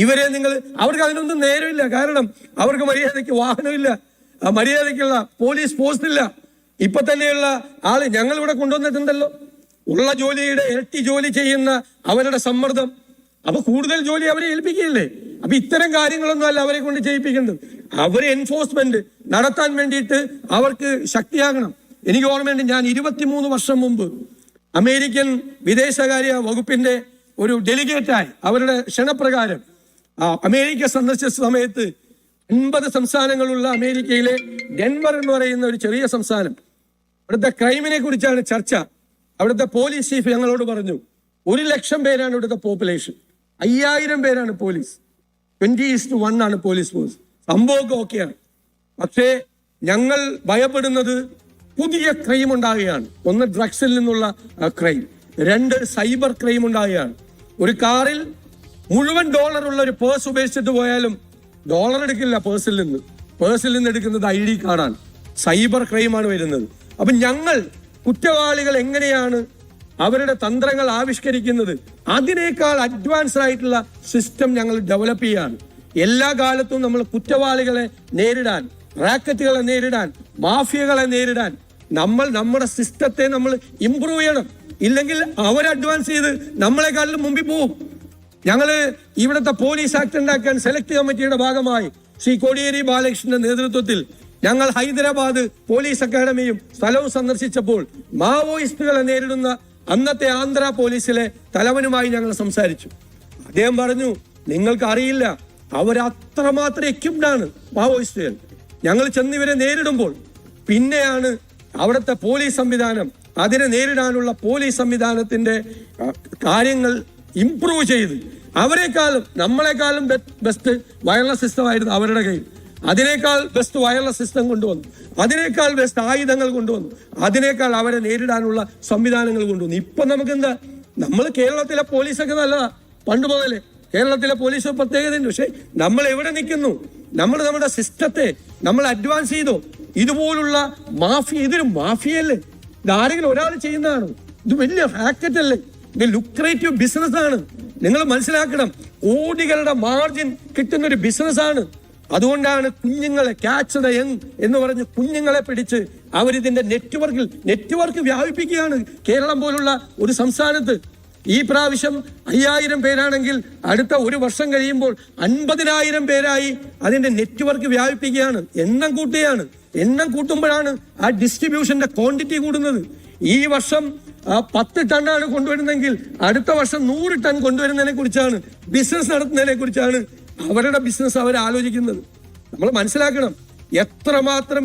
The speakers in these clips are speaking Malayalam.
ഇവരെ നിങ്ങൾ അവർക്ക് അതിനൊന്നും നേരമില്ല. കാരണം അവർക്ക് മര്യാദയ്ക്ക് വാഹനമില്ല. മര്യാദയ്ക്കുള്ള പോലീസ് പോസ്റ്റ് ഇല്ല ഇപ്പൊ തന്നെയുള്ള ആൾ ഞങ്ങൾ ഇവിടെ കൊണ്ടുവന്നിട്ടുണ്ടല്ലോ. ഉള്ള ജോലിയുടെ ഇരട്ടി ജോലി ചെയ്യുന്ന അവരുടെ സമ്മർദ്ദം. അപ്പൊ കൂടുതൽ ജോലി അവരെ ഏൽപ്പിക്കില്ലേ അപ്പൊ ഇത്തരം കാര്യങ്ങളൊന്നും അല്ല അവരെ കൊണ്ട് ചെയ്യിപ്പിക്കുന്നത് അവരെ എൻഫോഴ്സ്മെന്റ് നടത്താൻ വേണ്ടിയിട്ട് അവർക്ക് ശക്തിയാകണം. എനിക്ക് ഓർമ്മയുണ്ട് ഞാൻ ഇരുപത്തിമൂന്ന് വർഷം മുമ്പ് അമേരിക്കൻ വിദേശകാര്യ വകുപ്പിന്റെ ഒരു ഡെലിഗേറ്റായി. അവരുടെ ക്ഷണപ്രകാരം അമേരിക്ക സന്ദർശിച്ച സമയത്ത് അൻപത് സംസ്ഥാനങ്ങളുള്ള അമേരിക്കയിലെ ഡെൻവർ എന്ന് പറയുന്ന ഒരു ചെറിയ സംസ്ഥാനം. അവിടുത്തെ ക്രൈമിനെ കുറിച്ചാണ് ചർച്ച. അവിടുത്തെ പോലീസ് ചീഫ് ഞങ്ങളോട് പറഞ്ഞു ഒരു ലക്ഷം പേരാണ് ഇവിടുത്തെ പോപ്പുലേഷൻ അയ്യായിരം പേരാണ് പോലീസ്. ട്വന്റി ഈസ്റ്റ് വൺ ആണ് പോലീസ് ഫോഴ്സ് സംഭവമൊക്കെ ഓക്കെയാണ് പക്ഷേ ഞങ്ങൾ ഭയപ്പെടുന്നത് പുതിയ ക്രൈം ഉണ്ടാകുകയാണ്. ഒന്ന് ഡ്രഗ്സിൽ നിന്നുള്ള ക്രൈം രണ്ട് സൈബർ ക്രൈം ഉണ്ടാകുകയാണ്. ഒരു കാറിൽ മുഴുവൻ ഡോളർ ഉള്ള ഒരു പേഴ്സ് ഉപേക്ഷിച്ചിട്ട് പോയാലും ഡോളർ എടുക്കില്ല പേഴ്സിൽ നിന്ന്. പേഴ്സിൽ നിന്ന് എടുക്കുന്നത് ഐ ഡി കാർഡാണ് സൈബർ ക്രൈമാണ് വരുന്നത്. അപ്പം ഞങ്ങൾ കുറ്റവാളികൾ എങ്ങനെയാണ് അവരുടെ തന്ത്രങ്ങൾ ആവിഷ്കരിക്കുന്നത്? അതിനേക്കാൾ അഡ്വാൻസ്ഡ് ആയിട്ടുള്ള സിസ്റ്റം ഞങ്ങൾ ഡെവലപ്പ് ചെയ്യാണ്. എല്ലാ കാലത്തും നമ്മൾ കുറ്റവാളികളെ നേരിടാൻ റാക്കറ്റുകളെ നേരിടാൻ മാഫിയകളെ നേരിടാൻ നമ്മൾ നമ്മുടെ സിസ്റ്റത്തെ നമ്മൾ ഇമ്പ്രൂവ് ചെയ്യണം. ഇല്ലെങ്കിൽ അവർ അഡ്വാൻസ് ചെയ്ത് നമ്മളെക്കാളിലും മുമ്പിൽ പോകും ഞങ്ങൾ ഇവിടുത്തെ പോലീസ് ആക്ട് ഉണ്ടാക്കാൻ സെലക്ട് കമ്മിറ്റിയുടെ ഭാഗമായി ശ്രീ കോടിയേരി ബാലകൃഷ്ണന്റെ നേതൃത്വത്തിൽ ഞങ്ങൾ ഹൈദരാബാദ് പോലീസ് അക്കാദമിയും സ്ഥലവും സന്ദർശിച്ചപ്പോൾ മാവോയിസ്റ്റുകളെ നേരിടുന്ന അന്നത്തെ ആന്ധ്ര പോലീസിലെ തലവനുമായി ഞങ്ങൾ സംസാരിച്ചു. അദ്ദേഹം പറഞ്ഞു നിങ്ങൾക്ക് അറിയില്ല അവരത്രമാത്രം എക്യുപ്ഡ് ആണ് മാവോയിസ്റ്റുകൾ. ഞങ്ങൾ ചെന്ന് ഇവരെ നേരിടുമ്പോൾ പിന്നെയാണ് അവിടുത്തെ പോലീസ് സംവിധാനം അതിനെ നേരിടാനുള്ള പോലീസ് സംവിധാനത്തിന്റെ കാര്യങ്ങൾ ഇംപ്രൂവ് ചെയ്ത്. അവരെക്കാളും നമ്മളെക്കാളും ബെസ്റ്റ് വയർലെസ് സിസ്റ്റം ആയിരുന്നു അവരുടെ കയ്യിൽ. അതിനേക്കാൾ ബെസ്റ്റ് വയർലെസ് സിസ്റ്റം കൊണ്ടുവന്നു. അതിനേക്കാൾ ബെസ്റ്റ് ആയുധങ്ങൾ കൊണ്ടുവന്നു. അതിനേക്കാൾ അവരെ നേരിടാനുള്ള സംവിധാനങ്ങൾ കൊണ്ടുവന്നു. ഇപ്പം നമുക്കെന്താ? നമ്മൾ കേരളത്തിലെ പോലീസൊക്കെ നല്ലതാ. പണ്ട് മുതലേ കേരളത്തിലെ പോലീസ് പ്രത്യേകത പ്രത്യേകതയുണ്ട്. പക്ഷെ നമ്മൾ എവിടെ നിൽക്കുന്നു? നമ്മൾ നമ്മുടെ സിസ്റ്റത്തെ നമ്മൾ അഡ്വാൻസ് ചെയ്തു? ഇതുപോലുള്ള മാഫിയ ഇതൊരു മാഫിയല്ലേ ഇത് ആരെങ്കിലും ഒരാൾ ചെയ്യുന്നതാണ്? ഇത് വലിയ റാക്കറ്റ് അല്ലേ? ഇത് ലുക്രേറ്റീവ് ബിസിനസ് ആണ്. നിങ്ങൾ മനസ്സിലാക്കണം കോടികളുടെ മാർജിൻ കിട്ടുന്ന ഒരു ബിസിനസ് ആണ്. അതുകൊണ്ടാണ് കുഞ്ഞുങ്ങളെ ക്യാച്ച് ദ യങ് എന്ന് പറഞ്ഞ് കുഞ്ഞുങ്ങളെ പിടിച്ച് അവരിതിന്റെ നെറ്റ്വർക്കിൽ നെറ്റ്വർക്ക് വ്യാപിപ്പിക്കുകയാണ് കേരളം പോലുള്ള ഒരു സംസ്ഥാനത്ത്. ഈ പ്രാവശ്യം അയ്യായിരം പേരാണെങ്കിൽ അടുത്ത ഒരു വർഷം കഴിയുമ്പോൾ അൻപതിനായിരം പേരായി അതിന്റെ നെറ്റ്വർക്ക് വ്യാപിപ്പിക്കുകയാണ്. എണ്ണം കൂട്ടുകയാണ്. എണ്ണം കൂട്ടുമ്പോഴാണ് ആ ഡിസ്ട്രിബ്യൂഷന്റെ ക്വാണ്ടിറ്റി കൂടുന്നത്. ഈ വർഷം പത്ത് ടണ്ണാണ് കൊണ്ടുവരുന്നതെങ്കിൽ അടുത്ത വർഷം നൂറ് ടൺ കൊണ്ടുവരുന്നതിനെ കുറിച്ചാണ് ബിസിനസ് നടത്തുന്നതിനെ കുറിച്ചാണ് അവരുടെ ബിസിനസ് അവർ ആലോചിക്കുന്നത്. നമ്മൾ മനസ്സിലാക്കണം എത്രമാത്രം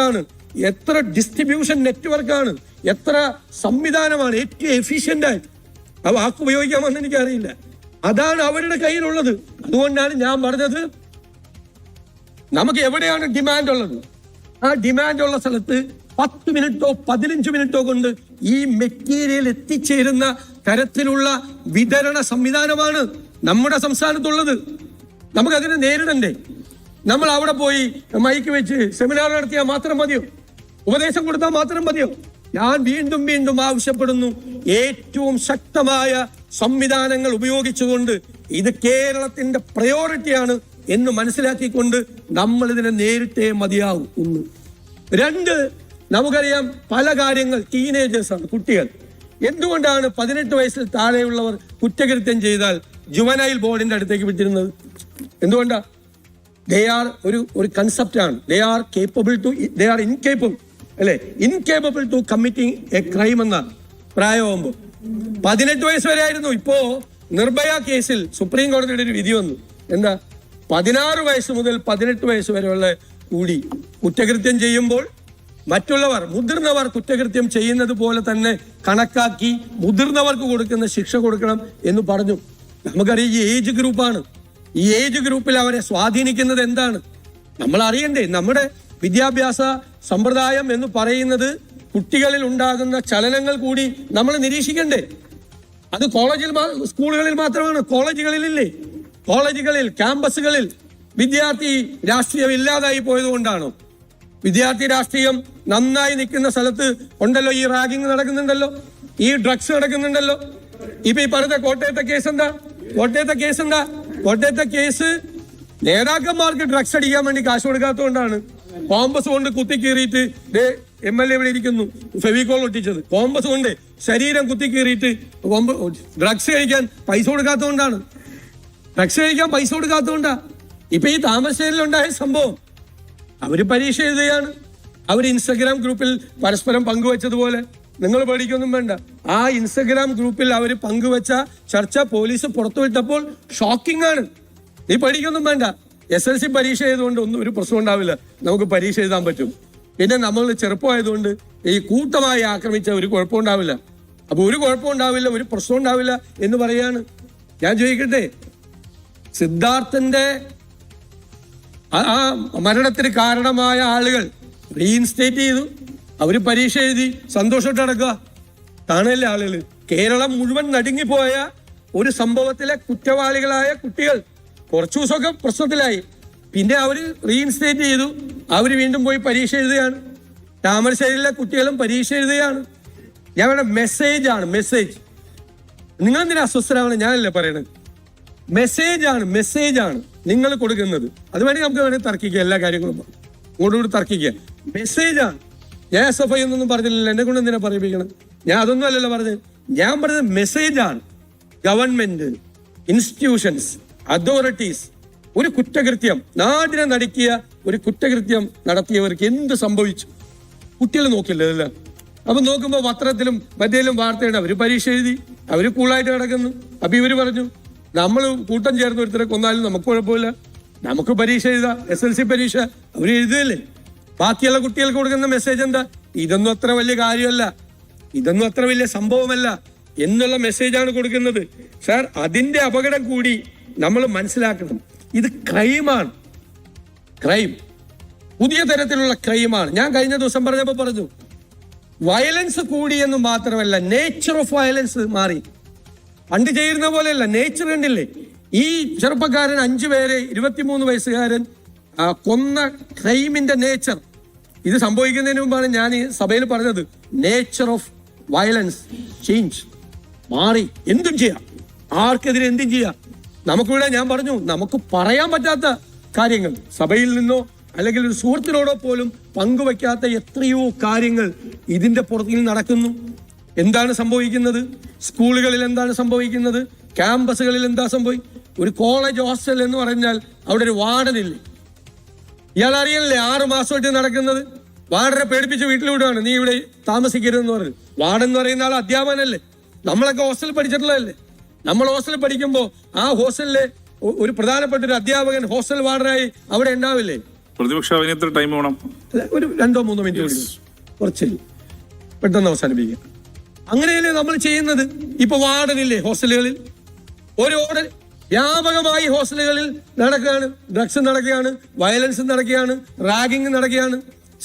ആണ് എത്ര ഡിസ്ട്രിബ്യൂഷൻ നെറ്റ്വർക്കാണ് എത്ര സംവിധാനമാണ് ഏറ്റവും എഫിഷ്യന്റ് ആയിട്ട് ആ വാക്ക് ഉപയോഗിക്കാമെന്ന് എനിക്കറിയില്ല. അതാണ് അവരുടെ കയ്യിലുള്ളത്. അതുകൊണ്ടാണ് ഞാൻ പറഞ്ഞത് നമുക്ക് എവിടെയാണ് ഡിമാൻഡ് ഉള്ളത്? ആ ഡിമാൻഡ് ഉള്ള സ്ഥലത്ത് പത്ത് മിനിറ്റോ പതിനഞ്ച് മിനിറ്റോ കൊണ്ട് ഈ മെറ്റീരിയൽ എത്തിച്ചേരുന്ന തരത്തിലുള്ള വിതരണ സംവിധാനമാണ് നമ്മുടെ സംസ്ഥാനത്തുള്ളത്. നമുക്കതിനെ നേരിടണ്ടേ. നമ്മൾ അവിടെ പോയി മൈക്ക് വെച്ച് സെമിനാർ നടത്തിയാൽ മാത്രം മതിയോ? ഉപദേശം കൊടുത്താൽ മാത്രം മതിയോ? ഞാൻ വീണ്ടും വീണ്ടും ആവശ്യപ്പെടുന്നു. ഏറ്റവും ശക്തമായ സംവിധാനങ്ങൾ ഉപയോഗിച്ചുകൊണ്ട് ഇത് കേരളത്തിന്റെ പ്രയോറിറ്റിയാണ് എന്ന് മനസ്സിലാക്കിക്കൊണ്ട് നമ്മൾ ഇതിനെ നേരിട്ടേ മതിയാവും ഒന്ന് രണ്ട് നമുക്കറിയാം പല കാര്യങ്ങൾ ടീനേജേഴ്സ് ആണ് കുട്ടികൾ. എന്തുകൊണ്ടാണ് പതിനെട്ട് വയസ്സിൽ താഴെയുള്ളവർ കുറ്റകൃത്യം ചെയ്താൽ ജുവനൈൽ ബോർഡിന്റെ അടുത്തേക്ക് വിട്ടിരുന്നത്? എന്തുകൊണ്ടാ? ദേ ആർ ഒരു ഒരു കൺസെപ്റ്റ് ആണ്. They are capable to they are incapable അല്ലെ? Incapable to committing a crime എന്നാണ് പ്രായമാകുമ്പോൾ പതിനെട്ട് വയസ്സ് വരെ ആയിരുന്നു. ഇപ്പോ നിർഭയ കേസിൽ സുപ്രീം കോടതിയുടെ ഒരു വിധി വന്നു. എന്താ? പതിനാറ് വയസ്സ് മുതൽ പതിനെട്ട് വയസ്സ് വരെയുള്ള കൂടി കുറ്റകൃത്യം ചെയ്യുമ്പോൾ മറ്റുള്ളവർ മുതിർന്നവർ കുറ്റകൃത്യം ചെയ്യുന്നത് പോലെ തന്നെ കണക്കാക്കി മുതിർന്നവർക്ക് കൊടുക്കുന്ന ശിക്ഷ കൊടുക്കണം എന്ന് പറഞ്ഞു. നമുക്കറിയാം ഈ ഏജ് ഗ്രൂപ്പാണ്. ഈ ഏജ് ഗ്രൂപ്പിൽ അവരെ സ്വാധീനിക്കുന്നത് എന്താണ്? നമ്മൾ അറിയണ്ടേ നമ്മുടെ വിദ്യാഭ്യാസ സമ്പ്രദായം എന്ന് പറയുന്നത് കുട്ടികളിൽ ഉണ്ടാകുന്ന ചലനങ്ങൾ കൂടി നമ്മൾ നിരീക്ഷിക്കണ്ടേ. അത് കോളേജിൽ സ്കൂളുകളിൽ മാത്രമാണ് കോളേജുകളിലില്ലേ? കോളേജുകളിൽ ക്യാമ്പസുകളിൽ വിദ്യാർത്ഥി രാഷ്ട്രീയം ഇല്ലാതായി പോയത് കൊണ്ടാണോ വിദ്യാർത്ഥി രാഷ്ട്രീയം നന്നായി നിൽക്കുന്ന സ്ഥലത്ത് ഉണ്ടല്ലോ ഈ റാഗിങ് നടക്കുന്നുണ്ടല്ലോ ഈ ഡ്രഗ്സ് നടക്കുന്നുണ്ടല്ലോ. ഇപ്പൊ ഈ പറഞ്ഞ കോട്ടയത്തെ കേസ് എന്താ? കോട്ടയത്തെ കേസ് എന്താ? കോട്ടയത്തെ കേസ് നേതാക്കന്മാർക്ക് ഡ്രഗ്സ് അടിക്കാൻ വേണ്ടി കാശ് കൊടുക്കാത്തതുകൊണ്ടാണ് കോമ്പസ് കൊണ്ട് കുത്തി കീറിയിട്ട് എം എൽ എ ഇവിടെ ഇരിക്കുന്നു ഫെവിക്കോൾ ഒട്ടിച്ചത്. കോമ്പസ് കൊണ്ട് ശരീരം കുത്തി കീറിയിട്ട് ഡ്രഗ്സ് കഴിക്കാൻ പൈസ കൊടുക്കാത്തതുകൊണ്ടാണ്. ഡ്രഗ്സ് കഴിക്കാൻ പൈസ കൊടുക്കാത്തതുകൊണ്ടാ. ഇപ്പൊ ഈ താമരശ്ശേരിയിലുണ്ടായ സംഭവം അവർ പരീക്ഷ എഴുതുകയാണ്. അവർ ഇൻസ്റ്റഗ്രാം ഗ്രൂപ്പിൽ പരസ്പരം പങ്കുവച്ചതുപോലെ. നിങ്ങൾ പേടിക്കൊന്നും വേണ്ട. ആ ഇൻസ്റ്റഗ്രാം ഗ്രൂപ്പിൽ അവർ പങ്കുവച്ച ചർച്ച പോലീസ് പുറത്തുവിട്ടപ്പോൾ ഷോക്കിംഗ് ആണ് നീ പേടിക്കൊന്നും വേണ്ട. എസ് എൽ സി പരീക്ഷ ആയതുകൊണ്ട് ഒന്നും ഒരു പ്രശ്നം ഉണ്ടാവില്ല. നമുക്ക് പരീക്ഷ എഴുതാൻ പറ്റും. പിന്നെ നമ്മൾ ചെറുപ്പമായതുകൊണ്ട് ഈ കൂട്ടമായി ആക്രമിച്ച ഒരു കുഴപ്പമുണ്ടാവില്ല അപ്പൊ ഒരു കുഴപ്പമുണ്ടാവില്ല ഒരു പ്രശ്നം ഉണ്ടാവില്ല എന്ന് പറയാണ്. ഞാൻ ചോദിക്കട്ടെ? സിദ്ധാർത്ഥന്റെ ആ- മരണത്തിന് കാരണമായ ആളുകൾ റീഇൻസ്റ്റേറ്റ് ചെയ്തു. അവർ പരീക്ഷ എഴുതി സന്തോഷമായിട്ട് നടക്കുക. കാണല്ലേ ആളുകൾ കേരളം മുഴുവൻ നടുങ്ങിപ്പോയ ഒരു സംഭവത്തിലെ കുറ്റവാളികളായ കുട്ടികൾ കുറച്ചു ദിവസമൊക്കെ പ്രശ്നത്തിലായി. പിന്നെ അവർ റീഇൻസ്റ്റേറ്റ് ചെയ്തു. അവർ വീണ്ടും പോയി പരീക്ഷ എഴുതുകയാണ്. താമരശ്ശേരിയിലെ കുട്ടികളും പരീക്ഷ എഴുതുകയാണ്. ഞാൻ വേണ്ട മെസ്സേജ് ആണ് മെസ്സേജ് നിങ്ങൾ എന്തിനാ അസ്വസ്ഥരാണ് ഞാനല്ലേ പറയണത്? മെസ്സേജ് ആണ് മെസ്സേജ് ആണ്. നിങ്ങൾ കൊടുക്കുന്നത്. അത് വേണമെങ്കിൽ നമുക്ക് വേണമെങ്കിൽ തർക്കിക്കുക എല്ലാ കാര്യങ്ങളും. കൂടി തർക്കിക്കുക മെസ്സേജ് ആണ്. ഞാൻ എസ് എഫ് ഐ എന്നൊന്നും പറഞ്ഞില്ലല്ലോ എന്നെ കൊണ്ട് എന്തിനാ പറയിപ്പിക്കണം ഞാൻ അതൊന്നും അല്ലല്ലോ പറഞ്ഞത്. ഞാൻ പറഞ്ഞത് മെസ്സേജാണ് ഗവൺമെന്റ് ഇൻസ്റ്റിറ്റ്യൂഷൻസ് അതോറിറ്റീസ് ഒരു കുറ്റകൃത്യം. നാടിനെ നടുക്കിയ ഒരു കുറ്റകൃത്യം നടത്തിയവർക്ക് എന്ത് സംഭവിച്ചു? കുട്ടികൾ നോക്കില്ല ഇതെല്ലാം അപ്പൊ നോക്കുമ്പോൾ പത്രത്തിലും മറ്റേലും വാർത്തയുടെ അവർ പരീക്ഷ എഴുതി അവർ കൂളായിട്ട് കിടക്കുന്നു. അപ്പൊ ഇവർ പറഞ്ഞു നമ്മൾ കൂട്ടം ചേർന്ന് ഒരുത്തരെ കൊന്നാലും നമുക്ക് കുഴപ്പമില്ല. നമുക്ക് പരീക്ഷ എഴുതാം. എസ് എൽ സി പരീക്ഷ. അവർ എഴുതുകയല്ലേ ബാക്കിയുള്ള കുട്ടികൾക്ക് കൊടുക്കുന്ന മെസ്സേജ് എന്താ? ഇതൊന്നും അത്ര വലിയ കാര്യമല്ല. ഇതൊന്നും അത്ര വലിയ സംഭവമല്ല എന്നുള്ള മെസ്സേജാണ് കൊടുക്കുന്നത്. സാർ അതിന്റെ അപകടം കൂടി നമ്മൾ മനസ്സിലാക്കണം. ഇത് ക്രൈമാണ് ക്രൈം പുതിയ തരത്തിലുള്ള ക്രൈമാണ് ഞാൻ കഴിഞ്ഞ ദിവസം പറഞ്ഞപ്പോൾ പറഞ്ഞു വയലൻസ് കൂടിയെന്ന് മാത്രമല്ല നേച്ചർ ഓഫ് വയലൻസ് മാറി. പണ്ട് ചെയ്യുന്ന പോലെയല്ല നേച്ചർ കണ്ടില്ലേ? ഈ ചെറുപ്പക്കാരൻ അഞ്ചു പേരെ ഇരുപത്തിമൂന്ന് വയസ്സുകാരൻ കൊന്ന ക്രൈമിന്റെ നേച്ചർ ഇത് സംഭവിക്കുന്നതിന് മുമ്പാണ് ഞാൻ ഈ സഭയിൽ പറഞ്ഞത്. നേച്ചർ ഓഫ് വയലൻസ് ചേഞ്ച് മാറി എന്തും ചെയ്യാം. ആർക്കെതിരെ എന്തും ചെയ്യാം. നമുക്കിവിടെ ഞാൻ പറഞ്ഞു നമുക്ക് പറയാൻ പറ്റാത്ത കാര്യങ്ങൾ. സഭയിൽ നിന്നോ അല്ലെങ്കിൽ ഒരു സുഹൃത്തിനോടോ പോലും പങ്കുവയ്ക്കാത്ത എത്രയോ കാര്യങ്ങൾ ഇതിന്റെ പുറത്തിൽ നടക്കുന്നു. എന്താണ് സംഭവിക്കുന്നത്? സ്കൂളുകളിൽ എന്താണ് സംഭവിക്കുന്നത്? ക്യാമ്പസുകളിൽ എന്താ സംഭവി ഒരു കോളേജ് ഹോസ്റ്റൽ എന്ന് പറഞ്ഞാൽ അവിടെ ഒരു വാർഡനില്ലേ? ഇയാൾ അറിയണില്ലേ ആറ് മാസമായിട്ട് നടക്കുന്നത്? വാർഡനെ പേടിപ്പിച്ച് വീട്ടിലൂടെയാണ് നീ ഇവിടെ താമസിക്കരുതെന്ന് പറഞ്ഞു. വാർഡൻ എന്ന് പറയുന്ന ആൾ അധ്യാപനല്ലേ നമ്മളൊക്കെ ഹോസ്റ്റലിൽ പഠിച്ചിട്ടുള്ളതല്ലേ? നമ്മൾ ഹോസ്റ്റലിൽ പഠിക്കുമ്പോൾ ആ ഹോസ്റ്റലിലെ ഒരു പ്രധാനപ്പെട്ട ഒരു അധ്യാപകൻ ഹോസ്റ്റൽ വാർഡനായി അവിടെ ഉണ്ടാവില്ലേ? പ്രതിപക്ഷ ടൈം വേണം. ഒരു രണ്ടോ മൂന്നോ മിനിറ്റ് കുറച്ച് പെട്ടെന്ന് അവസാനിപ്പിക്കാം. അങ്ങനെയല്ലേ നമ്മൾ ചെയ്യുന്നത്? ഇപ്പൊ വാർഡനില്ലേ ഹോസ്റ്റലുകളിൽ? ഒരു ഓർഡർ വ്യാപകമായി ഹോസ്റ്റലുകളിൽ നടക്കുകയാണ്. ഡ്രഗ്സ് നടക്കുകയാണ് വയലൻസ് നടക്കുകയാണ് റാഗിങ് നടക്കുകയാണ്.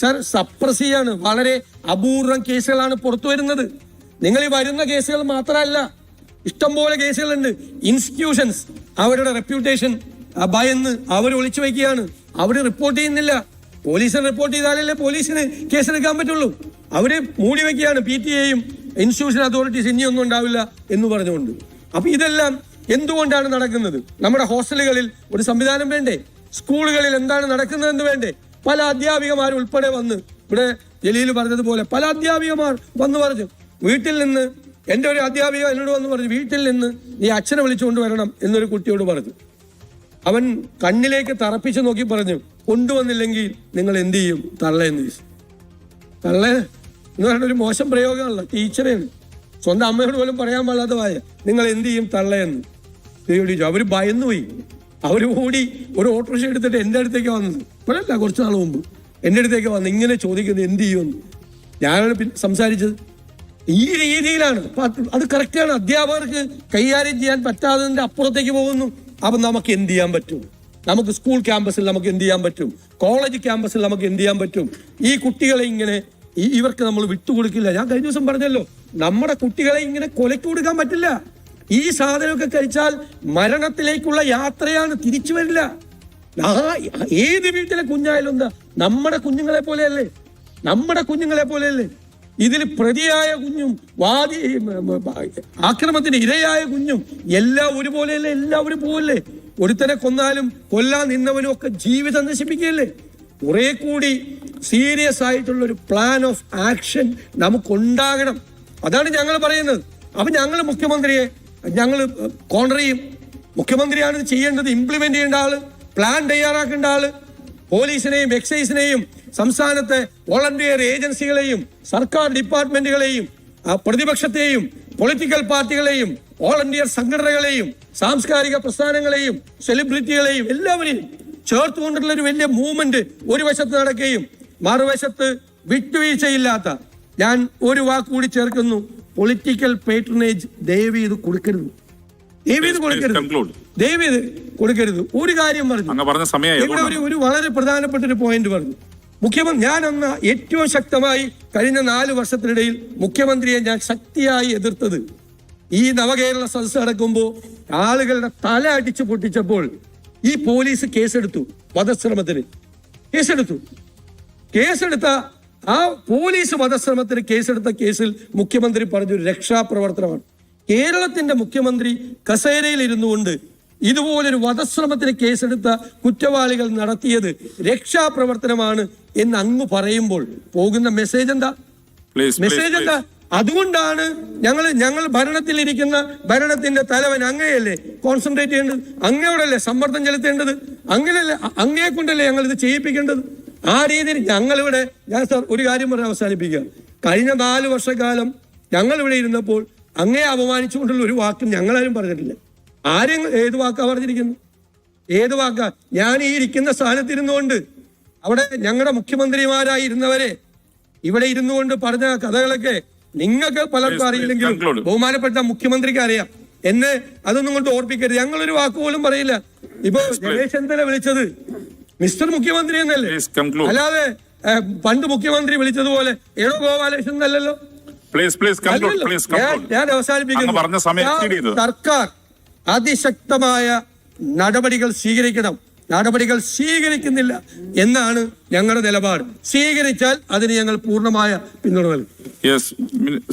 സർ സപ്രസ് ചെയ്യാണ് വളരെ അപൂർവം കേസുകളാണ് പുറത്തു വരുന്നത്. നിങ്ങൾ ഈ വരുന്ന കേസുകൾ മാത്രമല്ല ഇഷ്ടംപോലെ കേസുകളുണ്ട്. ഇൻസ്റ്റിറ്റ്യൂഷൻസ് അവരുടെ റെപ്യൂട്ടേഷൻ ഭയന്ന് അവർ ഒളിച്ചു വയ്ക്കുകയാണ്. അവർ റിപ്പോർട്ട് ചെയ്യുന്നില്ല. പോലീസിന് റിപ്പോർട്ട് ചെയ്താലല്ലേ പോലീസിന് കേസെടുക്കാൻ പറ്റുള്ളൂ. അവർ മൂടി വെക്കുകയാണ് പി ടി എയും ഇൻസ്റ്റിറ്റ്യൂഷൻ അതോറിറ്റീസ് ഇനിയൊന്നും ഉണ്ടാവില്ല എന്ന് പറഞ്ഞുകൊണ്ട്. അപ്പൊ ഇതെല്ലാം എന്തുകൊണ്ടാണ് നടക്കുന്നത്? നമ്മുടെ ഹോസ്റ്റലുകളിൽ ഒരു സംവിധാനം വേണ്ടേ? സ്കൂളുകളിൽ എന്താണ് നടക്കുന്നതെന്ന് വേണ്ടേ? പല അധ്യാപികമാർ ഉൾപ്പെടെ വന്ന് ഇവിടെ ജലീൽ പറഞ്ഞതുപോലെ പല അധ്യാപികമാർ വന്ന് പറഞ്ഞു വീട്ടിൽ നിന്ന് എന്റെ ഒരു അധ്യാപിക എന്നോട് വന്ന് പറഞ്ഞു വീട്ടിൽ നിന്ന് നീ അച്ഛനെ വിളിച്ചുകൊണ്ട് വരണം എന്നൊരു കുട്ടിയോട് പറഞ്ഞു. അവൻ കണ്ണിലേക്ക് തറപ്പിച്ച് നോക്കി പറഞ്ഞു കൊണ്ടുവന്നില്ലെങ്കിൽ നിങ്ങൾ എന്ത് ചെയ്യും? തള്ളയെന്ന് തള്ള എന്ന് പറയുന്ന ഒരു മോശം പ്രയോഗമാണല്ലോ. ടീച്ചറിന് സ്വന്തം അമ്മയോട് പോലും പറയാൻ പാടാത്ത വായ. നിങ്ങൾ എന്ത് ചെയ്യും? തള്ളയെന്ന്. ചോദിച്ചു അവർ ഭയന്നു പോയി അവർ ഓടി ഒരു ഓട്ടോറിക്ഷ എടുത്തിട്ട് എന്റെ അടുത്തേക്ക് വന്നത്. ഇപ്പോഴല്ല കുറച്ച് നാൾ മുമ്പ്. എന്റെ അടുത്തേക്ക് വന്ന് ഇങ്ങനെ ചോദിക്കുന്നത് എന്ത് ചെയ്യുമെന്ന്. ഞാനാണ് പിന്നെ സംസാരിച്ചത്. ഈ രീതിയിലാണ്. അത് കറക്റ്റാണ്. അധ്യാപകർക്ക് കൈകാര്യം ചെയ്യാൻ പറ്റാത്തതിന്റെ അപ്പുറത്തേക്ക് പോകുന്നു. അപ്പം നമുക്ക് എന്ത് ചെയ്യാൻ പറ്റും? നമുക്ക് സ്കൂൾ ക്യാമ്പസിൽ നമുക്ക് എന്ത് ചെയ്യാൻ പറ്റും? കോളേജ് ക്യാമ്പസിൽ നമുക്ക് എന്ത് ചെയ്യാൻ പറ്റും? ഈ കുട്ടികളെ ഇങ്ങനെ ഈ- ഇവർക്ക് നമ്മൾ വിട്ടുകൊടുക്കില്ല. ഞാൻ കഴിഞ്ഞ ദിവസം പറഞ്ഞല്ലോ നമ്മുടെ കുട്ടികളെ ഇങ്ങനെ കൊലയ്ക്ക് കൊടുക്കാൻ പറ്റില്ല. ഈ സാധനമൊക്കെ കഴിച്ചാൽ മരണത്തിലേക്കുള്ള യാത്രയാണ് തിരിച്ചു വരില്ല. ഏത് വീട്ടിലെ കുഞ്ഞായാലും എന്താ നമ്മുടെ കുഞ്ഞുങ്ങളെ പോലെയല്ലേ? നമ്മുടെ കുഞ്ഞുങ്ങളെ പോലെയല്ലേ? ഇതിൽ പ്രതിയായ കുഞ്ഞും വാദി ആക്രമത്തിന് ഇരയായ കുഞ്ഞും എല്ലാം ഒരുപോലെയല്ലേ? എല്ലാവരും പോവല്ലേ? ഒരുത്തനെ കൊന്നാലും കൊല്ലാൻ നിന്നവനും ഒക്കെ ജീവിതം നശിപ്പിക്കുകയല്ലേ? കുറെ കൂടി സീരിയസ് ആയിട്ടുള്ള ഒരു പ്ലാൻ ഓഫ് ആക്ഷൻ നമുക്കുണ്ടാകണം. അതാണ് ഞങ്ങൾ പറയുന്നത്. അപ്പൊ ഞങ്ങൾ മുഖ്യമന്ത്രിയെ ഞങ്ങൾ കോൺട്ര ചെയ്യും മുഖ്യമന്ത്രിയാണ് ഇത് ചെയ്യേണ്ടത്. ഇംപ്ലിമെന്റ് ചെയ്യേണ്ട ആൾ പ്ലാൻ തയ്യാറാക്കേണ്ട ആൾ പോലീസിനെയും എക്സൈസിനെയും സംസ്ഥാനത്തെ വോളണ്ടിയർ ഏജൻസികളെയും സർക്കാർ ഡിപ്പാർട്ട്മെന്റുകളെയും പ്രതിപക്ഷത്തെയും പൊളിറ്റിക്കൽ പാർട്ടികളെയും വോളണ്ടിയർ സംഘടനകളെയും സാംസ്കാരിക പ്രസ്ഥാനങ്ങളെയും സെലിബ്രിറ്റികളെയും എല്ലാവരെയും ചേർത്തുകൊണ്ടുള്ള ഒരു വലിയ മൂവ്മെന്റ് ഒരു വശത്ത് നടക്കുകയും മറുവശത്ത് വിട്ടുവീഴ്ചയില്ലാത്ത ഞാൻ ഒരു വാക്ക് കൂടി ചേർക്കുന്നു. പൊളിറ്റിക്കൽ പേട്രണേജ് ദയവ് ചെയ്ത് കൊടുക്കരുത്. ദയവ് ചെയ്ത് കൊടുക്കരുത്. ദയവ് ചെയ്ത് കൊടുക്കരുത്. ഒരു കാര്യം പറഞ്ഞു. പറഞ്ഞ ഇവിടെ ഒരു വളരെ പ്രധാനപ്പെട്ട ഒരു പോയിന്റ് പറഞ്ഞു. മുഖ്യമന്ത്രി ഞാൻ അന്ന് ഏറ്റവും ശക്തമായി കഴിഞ്ഞ നാല് വർഷത്തിനിടയിൽ മുഖ്യമന്ത്രിയെ ഞാൻ ശക്തിയായി എതിർത്തത്. ഈ നവകേരള സദസ്സ് നടക്കുമ്പോൾ ആളുകളുടെ തല അടിച്ചു പൊട്ടിച്ചപ്പോൾ ഈ പോലീസ് കേസെടുത്തു. വധശ്രമത്തിന്. കേസെടുത്തു. കേസെടുത്ത ആ പോലീസ് വധശ്രമത്തിന് കേസെടുത്ത കേസിൽ മുഖ്യമന്ത്രി പറഞ്ഞൊരു രക്ഷാപ്രവർത്തനമാണ്. കേരളത്തിന്റെ മുഖ്യമന്ത്രി കസേരയിൽ ഇരുന്നു കൊണ്ട് ഇതുപോലൊരു വധശ്രമത്തിന് കേസെടുത്ത കുറ്റവാളികൾ നടത്തിയത് രക്ഷാപ്രവർത്തനമാണ് എന്ന് അങ്ങ് പറയുമ്പോൾ പോകുന്ന മെസ്സേജ് എന്താ? മെസ്സേജ് എന്താ? അതുകൊണ്ടാണ് ഞങ്ങൾ ഞങ്ങൾ ഭരണത്തിൽ ഇരിക്കുന്ന ഭരണത്തിന്റെ തലവൻ അങ്ങയല്ലേ കോൺസെൻട്രേറ്റ് ചെയ്യേണ്ടത്? അങ്ങയോടല്ലേ സമ്മർദ്ദം ചെലുത്തേണ്ടത്? അങ്ങനെയല്ലേ അങ്ങയെ കൊണ്ടല്ലേ ഞങ്ങൾ ഇത് ചെയ്യിപ്പിക്കേണ്ടത്? ആ രീതിയിൽ ഞങ്ങളിവിടെ ഞാൻ സാർ ഒരു കാര്യം പറഞ്ഞ് അവസാനിപ്പിക്കുക കഴിഞ്ഞ നാല് വർഷക്കാലം ഞങ്ങൾ ഇവിടെ ഇരുന്നപ്പോൾ അങ്ങേ അപമാനിച്ചുകൊണ്ടുള്ള ഒരു വാക്കും ഞങ്ങളാരും പറഞ്ഞിട്ടില്ല. ആരും ഏത് വാക്കാ പറഞ്ഞിരിക്കുന്നു? ഏത് വാക്കാ? ഞാൻ ഈ ഇരിക്കുന്ന സ്ഥാനത്തിരുന്നുകൊണ്ട് അവിടെ ഞങ്ങളുടെ മുഖ്യമന്ത്രിമാരായി ഇരുന്നവരെ ഇവിടെ ഇരുന്നു കൊണ്ട് പറഞ്ഞ കഥകളൊക്കെ നിങ്ങൾക്ക് പലർക്കും അറിയില്ലെങ്കിലും ബഹുമാനപ്പെട്ട മുഖ്യമന്ത്രിക്ക് അറിയാം. എന്നെ അതൊന്നും കൊണ്ട് ഓർപ്പിക്കരുത്. ഞങ്ങളൊരു വാക്കുപോലും പറയില്ല. ഇപ്പൊ രമേശ് ചെന്നിത്തല വിളിച്ചത് മിസ്റ്റർ മുഖ്യമന്ത്രി എന്നല്ലേ. അല്ലാതെ പണ്ട് മുഖ്യമന്ത്രി വിളിച്ചതുപോലെ എടോ ഗോപാലകൃഷ്ണൻ എന്നല്ലല്ലോ ഞാൻ അവസാനിപ്പിക്കുന്നു. സർക്കാർ അതിശക്തമായ നടപടികൾ സ്വീകരിക്കണം. നടപടികൾ സ്വീകരിക്കുന്നില്ല എന്നാണ് ഞങ്ങളുടെ നിലപാട്. സ്വീകരിച്ചാൽ അതിന് ഞങ്ങൾ പൂർണമായ പിന്തുണ നൽകും.